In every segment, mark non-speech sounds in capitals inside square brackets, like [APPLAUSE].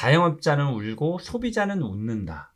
자영업자는 울고 소비자는 웃는다.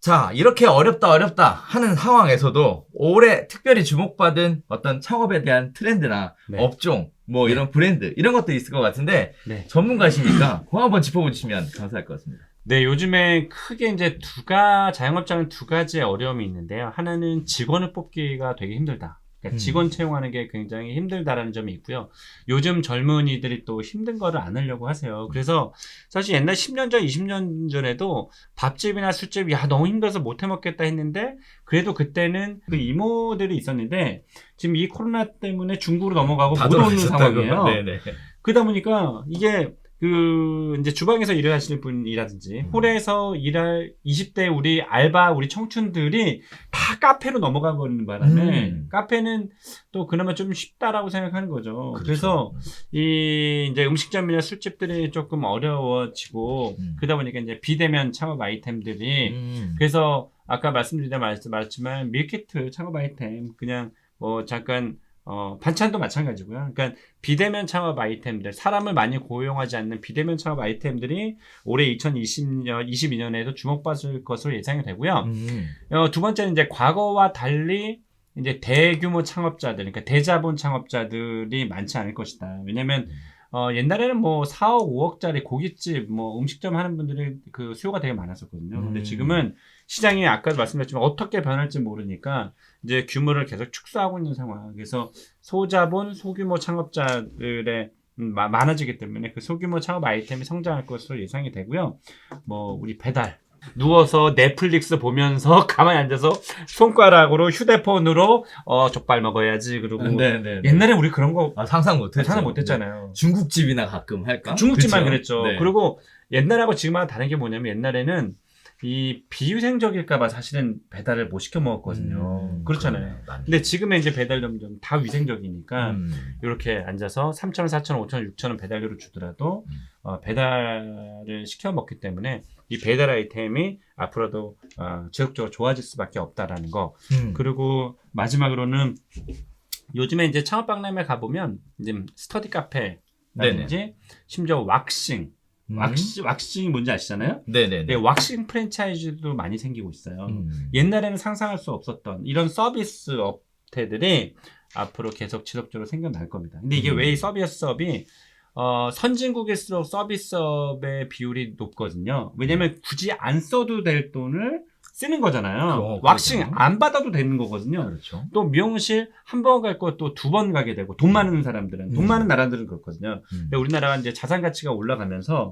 자, 이렇게 어렵다, 어렵다 하는 상황에서도 올해 특별히 주목받은 어떤 창업에 대한 트렌드나 네. 업종, 뭐 이런 브랜드, 이런 것들이 있을 것 같은데, 네. 전문가시니까 [CLEARS THROAT] 그거 한번 짚어보시면 감사할 것 같습니다. 네, 요즘에 크게 이제 두가 자영업자는 두 가지의 어려움이 있는데요. 하나는 직원을 뽑기가 되게 힘들다. 그러니까 음. 직원 채용하는 게 굉장히 힘들다라는 점이 있고요. 요즘 젊은이들이 또 힘든 거를 안 하려고 하세요. 그래서 사실 옛날 10년 전, 20년 전에도 밥집이나 술집, 야, 너무 힘들어서 못 해 먹겠다 했는데, 그래도 그때는 그 이모들이 있었는데, 지금 이 코로나 때문에 중국으로 넘어가고 못 오는 상황이에요. 네네. 그러다 보니까 이게 그 이제 주방에서 일을 하시는 분이라든지 음. 홀에서 일할 20대 우리 알바 우리 청춘들이 다 카페로 넘어가 버리는 바람에 음. 카페는 또 그나마 좀 쉽다라고 생각하는 거죠. 그렇죠. 그래서이 이제 음식점이나 술집들이 조금 어려워지고 음. 그러다 보니까 이제 비대면 창업 아이템들이 음. 그래서 아까 말씀드리다 말했- 말했지만 밀키트 창업 아이템 그냥 뭐 잠깐 어 반찬도 마찬가지고요. 그러니까 비대면 창업 아이템들 사람을 많이 고용하지 않는 비대면 창업 아이템들이 올해 2020년 22년에도 주목받을 것으로 예상이 되고요. 음. 어, 두 번째는 이제 과거와 달리 이제 대규모 창업자들, 그러니까 대자본 창업자들이 많지 않을 것이다. 왜냐면 어, 옛날에는 뭐 4억, 5억짜리 고깃집, 뭐 음식점 하는 분들이 그 수요가 되게 많았었거든요. 근데 음. 지금은 시장이 아까도 말씀드렸지만 어떻게 변할지 모르니까 이제 규모를 계속 축소하고 있는 상황. 그래서 소자본, 소규모 창업자들의 음, 마- 많아지기 때문에 그 소규모 창업 아이템이 성장할 것으로 예상이 되고요. 뭐 우리 배달 누워서 넷플릭스 보면서 [LAUGHS] 가만히 앉아서 손가락으로 휴대폰으로 어 족발 먹어야지 그리고 네네. 옛날에 우리 그런 거 아, 상상 못했죠. 상상 못했잖아요. 중국집이나 가끔 할까? 중국집만? 그랬죠 네. 그리고 옛날하고 지금하고 다른 게 뭐냐면 옛날에는 이 비위생적일까봐 사실은 배달을 못 시켜 먹었거든요. 음, 그렇잖아요. 그러네. 맞네. 근데 지금은 이제 배달 점점 다 위생적이니까 음. 이렇게 앉아서 3,000원, 4,000원, 5,000원, 6,000원 배달료를 주더라도 음. 어, 배달을 시켜 먹기 때문에 이 배달 아이템이 앞으로도 어, 지속적으로 좋아질 수밖에 없다라는 거. 음. 그리고 마지막으로는 요즘에 이제 창업 박람회 가보면 이제 스터디 카페라든지 심지어 왁싱, 음. 왁싱, 왁싱이 뭔지 아시잖아요? 네네네. 네, 왁싱 프랜차이즈도 많이 생기고 있어요. 음. 옛날에는 상상할 수 없었던 이런 서비스 업체들이 앞으로 계속 지속적으로 생겨날 겁니다. 근데 이게 음. 왜이 서비스업이 어, 선진국일수록 서비스업의 비율이 높거든요. 왜냐면 굳이 안 써도 될 돈을 쓰는 거잖아요. 그럼, 왁싱 그렇죠. 안 받아도 되는 거거든요. 그렇죠. 또 미용실 한 번 갈 거 또 두 번 가게 되고 돈 많은 사람들은 돈 음. 많은 나라들은 그렇거든요. 음. 근데 우리나라가 이제 자산 가치가 올라가면서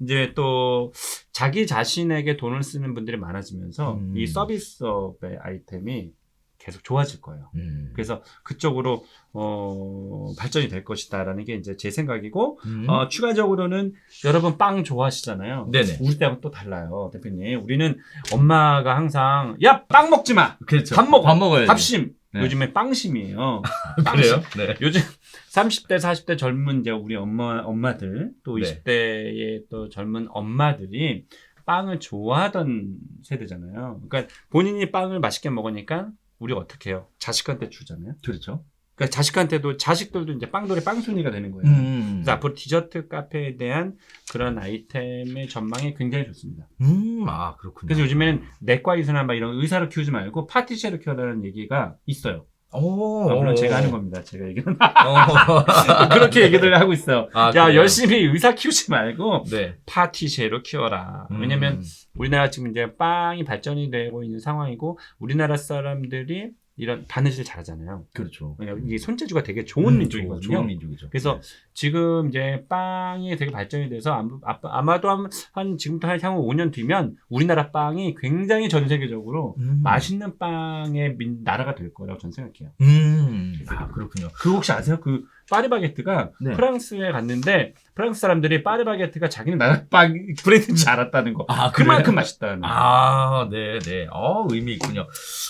이제 또 자기 자신에게 돈을 쓰는 분들이 많아지면서 음. 이 서비스업의 아이템이 계속 좋아질 거예요. 음. 그래서 그쪽으로 어, 발전이 될 것이다라는 게 이제 제 생각이고 음. 어, 추가적으로는 여러분 빵 좋아하시잖아요. 네네. 우리 때하고 또 달라요, 대표님. 우리는 엄마가 항상 야 빵 먹지 마, 그렇죠. 밥 먹어. 밥 먹어야지. 밥심. 네. 요즘에 빵심이에요. [LAUGHS] 그래요? 네. 요즘 30대, 40대 젊은 이제 우리 엄마, 엄마들, 또 네. 20대의 또 젊은 엄마들이 빵을 좋아하던 세대잖아요. 그러니까 본인이 빵을 맛있게 먹으니까 우리 어떻게 해요? 자식한테 주잖아요. 그렇죠. 그러니까 자식한테도, 자식들도 이제 빵돌이 빵순이가 되는 거예요. 음. 그래서 앞으로 디저트 카페에 대한 그런 아이템의 전망이 굉장히 좋습니다. 음, 아, 그렇군요. 그래서 요즘에는 내과 의사나 막 이런 의사를 키우지 말고 파티셰를 키워라는 얘기가 있어요. 오. 아, 물론 제가 하는 겁니다. 제가 얘기는 어. [LAUGHS] 그렇게 얘기들 하고 있어요. 아, 야 그래요? 열심히 의사 키우지 말고 네. 파티셰로 키워라. 음. 왜냐면 우리나라 지금 이제 빵이 발전이 되고 있는 상황이고 우리나라 사람들이 이런 바느질 잘하잖아요. 그렇죠. 왜냐면 이게 손재주가 되게 좋은 음, 민족이거든요. 좋은 민족이죠. 그래서 지금 이제 빵이 되게 발전이 돼서 아마- 아마 도 한, 한 지금부터 한 향후 5년 뒤면 우리나라 빵이 굉장히 전 세계적으로 음. 맛있는 빵의 민- 나라가 될 거라고 저는 생각해요. 음. 아, 그렇군요. 그 혹시 아세요? 그 파리바게트가 네. 프랑스에 갔는데 프랑스 사람들이 파리바게트가 자기네 나라 빵 [LAUGHS] 브랜드인 줄 알았다는 거. 아, 그만큼 맛있다는 거. 아, 네, 네. 어, 의미 있군요.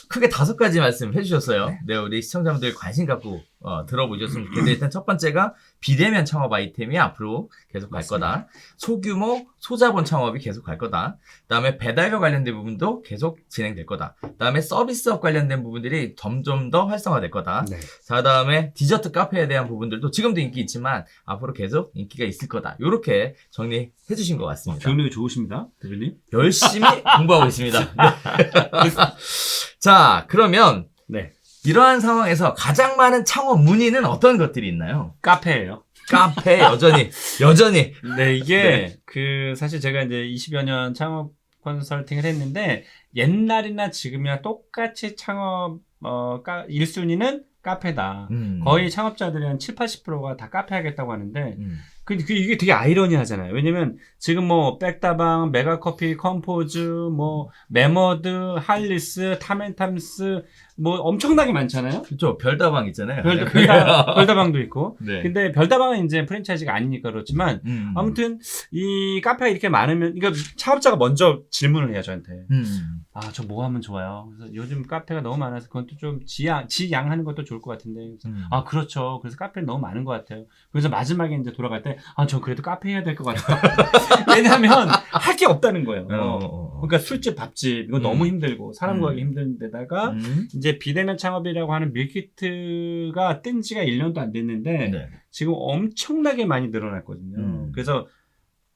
크게 다섯 가지 말씀 해 주셨어요. 네. 우리 시청자분들 관심 갖고 어, 들어보셨으면 좋겠는데 일단 첫 번째가 비대면 창업 아이템이 앞으로 계속 갈. 거다. 소규모 소자본 창업이 계속 갈 거다. 그다음에 배달과 관련된 부분도 계속 진행될 거다. 그다음에 서비스업 관련된 부분들이 점점 더 활성화될 거다. 네. 자, 다음에 디저트 카페에 대한 부분들도 지금도 인기 있지만 앞으로 계속 인기가 있을 거다. 이렇게 정리해 주신 것 같습니다. 기억력이 좋으십니다, 대표님. 열심히 공부하고 있습니다. [LAUGHS] 네. [LAUGHS] 자, 그러면 네. 이러한 상황에서 가장 많은 창업 문의는 어떤 것들이 있나요? 카페예요. 카페 여전히 [LAUGHS] 여전히 네, 이게 네. 그 사실 제가 이제 20여 년 창업 컨설팅을 했는데 옛날이나 지금이나 똑같이 창업 어 까, 1순위는 카페다. 음. 거의 창업자들이 한 7, 80%가 다 카페 하겠다고 하는데 음. 그, 그 이게 되게 아이러니하잖아요. 왜냐면 지금 뭐 백다방, 메가커피, 컴포즈, 뭐 메머드, 할리스, 타멘탐스 뭐 엄청나게 많잖아요. 그렇죠. 별다방 있잖아요. 별다, [LAUGHS] 별다, 별다방도 있고. 네. 근데 별다방은 이제 프랜차이즈가 아니니까 그렇지만 음. 아무튼 이 카페가 이렇게 많으면 그러니까 창업자가 먼저 질문을 해요 저한테. 음. 아저 뭐 하면 좋아요. 그래서 요즘 카페가 너무 많아서 그건 또 좀 지양 지양하는 것도 좋을 것 같은데. 그래서 음. 아 그렇죠. 그래서 카페는 너무 많은 것 같아요. 그래서 마지막에 이제 돌아갈 때 아저 그래도 카페 해야 될 것 같아요. [LAUGHS] 왜냐하면 할 게 없다는 거예요. 어, 어, 어. 그러니까 술집, 밥집 이거 음. 너무 힘들고 사람 음. 구하기 힘든 데다가 음. 이제 비대면 창업이라고 하는 밀키트가 뜬 지가 1년도 안 됐는데 네. 지금 엄청나게 많이 늘어났거든요. 음. 그래서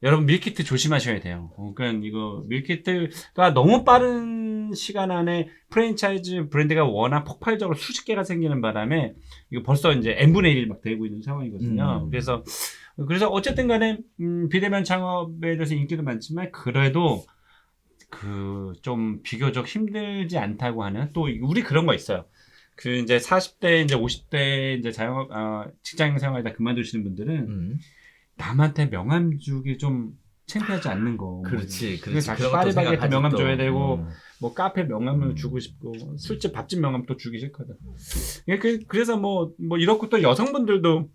여러분 밀키트 조심하셔야 돼요. 어, 그러니까 이거 밀키트가 너무 빠른 시간 안에 프랜차이즈 브랜드가 워낙 폭발적으로 수십 개가 생기는 바람에 이거 벌써 이제 n분의 1이 막 되고 있는 상황이거든요. 음. 그래서 그래서 어쨌든 간에 음, 비대면 창업에 대해서 인기도 많지만 그래도 그 좀 비교적 힘들지 않다고 하는 또 우리 그런 거 있어요. 그 이제 40대 이제 50대 이제 자영업 아, 직장 생활 다 그만두시는 분들은 음. 남한테 명함 주기 좀 창피하지 않는 거. 그렇지, 그래서 그렇지. 것도 파리바게트 명함 또. 줘야 되고 음. 뭐 카페 명함을 음. 주고 싶고 술집 밥집 명함 또 주기 싫거든. 예, 그, 그래서 뭐 뭐 이렇고 또 여성분들도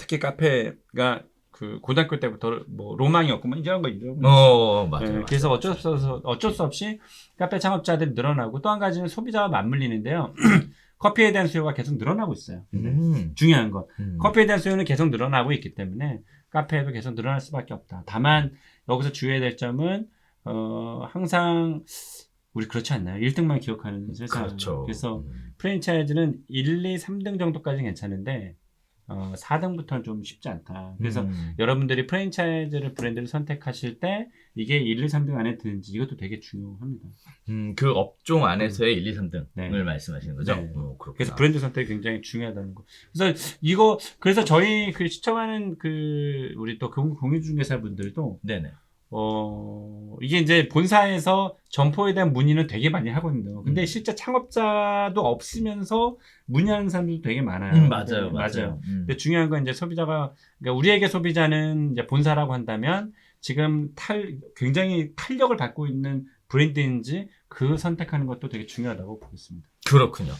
특히 카페가 그 고등학교 때부터 뭐 로망이었고 뭐 이런 거 이런 거. 어, 맞아요. 예, 맞아요. 그래서 어쩔 수 없어 어쩔 수 없이 카페 창업자들이 늘어나고 또 한 가지는 소비자와 맞물리는데요. [CLEARS THROAT] 커피에 대한 수요가 계속 늘어나고 있어요. 근데 음. 중요한 건 음. 커피에 대한 수요는 계속 늘어나고 있기 때문에 카페도 계속 늘어날 수밖에 없다. 다만 여기서 주의해야 될 점은 어 항상 우리 그렇지 않나요? 1등만 기억하는 세상. 그렇죠. 그래서 음. 프랜차이즈는 1, 2, 3등 정도까지는 괜찮은데 어 4등부터는 좀 쉽지 않다. 그래서 음. 여러분들이 프랜차이즈를 브랜드를 선택하실 때 이게 1, 2, 3등 안에 드는지 이것도 되게 중요합니다. 음, 그 업종 안에서의 1, 2, 3등을 네. 말씀하시는 거죠? 네. 어, 그렇구나. 그래서 브랜드 선택이 굉장히 중요하다는 거. 그래서 이거 그래서 저희 그 시청하는 그 우리 또 공- 공유중개사 분들도 네네. 어 이게 이제 본사에서 점포에 대한 문의는 되게 많이 하거든요. 근데 음. 실제 창업자도 없으면서 문의하는 사람들도 되게 많아요. 음, 맞아요, 네, 맞아요. 음. 근데 중요한 건 이제 소비자가 그러니까 우리에게 소비자는 이제 본사라고 한다면 지금 탈 굉장히 탄력을 받고 있는 브랜드인지 그 선택하는 것도 되게 중요하다고 보겠습니다. 그렇군요.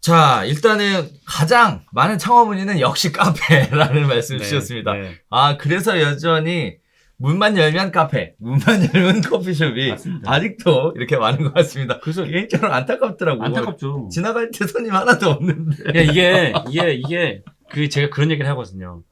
자, 일단은 가장 많은 창업 문의는 역시 카페라는 말씀을 네, 주셨습니다. 네. 아, 그래서 여전히 문만 열면 카페, 문만 [LAUGHS] 열면 커피숍이 맞습니다. 아직도 이렇게 많은 것 같습니다. 그래서 개인적으로 안타깝더라고요. 안타깝죠. 지나갈 때 손님 하나도 없는데. 야, 이게 이게 이게 그 제가 그런 얘기를 하거든요.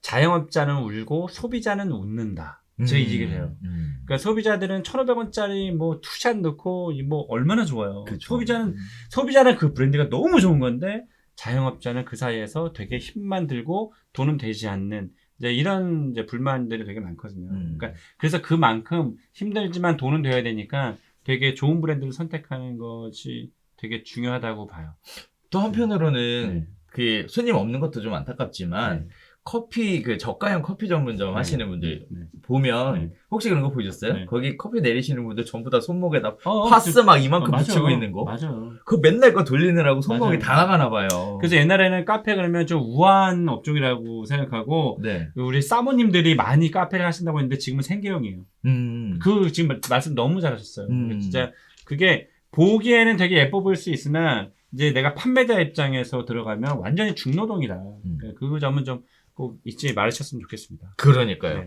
자영업자는 울고 소비자는 웃는다. 제가 이 얘기를 해요. 음. 그러니까 소비자들은 1,500원짜리 뭐 투샷 넣고 이뭐 얼마나 좋아요. 그쵸. 소비자는 음. 소비자는 그 브랜드가 너무 좋은 건데 자영업자는 그 사이에서 되게 힘만 들고 돈은 되지 않는 이제 이런 이제 불만들이 되게 많거든요. 음. 그러니까 그래서 그만큼 힘들지만 돈은 돼야 되니까 되게 좋은 브랜드를 선택하는 것이 되게 중요하다고 봐요. 또 한편으로는 네. 그 손님 없는 것도 좀 안타깝지만 네. 커피 그 저가형 커피 전문점 네. 하시는 분들 네. 보면 네. 혹시 그런 거 보셨어요? 네. 거기 커피 내리시는 분들 전부 다 손목에다 어, 파스 막 이만큼 어, 맞아요. 붙이고 있는 거. 맞아요. 그거 맨날 그거 돌리느라고 손목이 맞아요. 다 나가나 봐요. 그래서 옛날에는 카페 그러면 좀 우아한 업종이라고 생각하고 네. 우리 사모님들이 많이 카페를 하신다고 했는데 지금은 생계형이에요. 음. 그 지금 말- 말씀 너무 잘하셨어요. 음. 진짜 그게 보기에는 되게 예뻐 보일 수 있으나 이제 내가 판매자 입장에서 들어가면 완전히 중노동이다. 음. 그러니까 그 점은 좀 꼭 잊지 말으셨으면 좋겠습니다. 그러니까요. 네.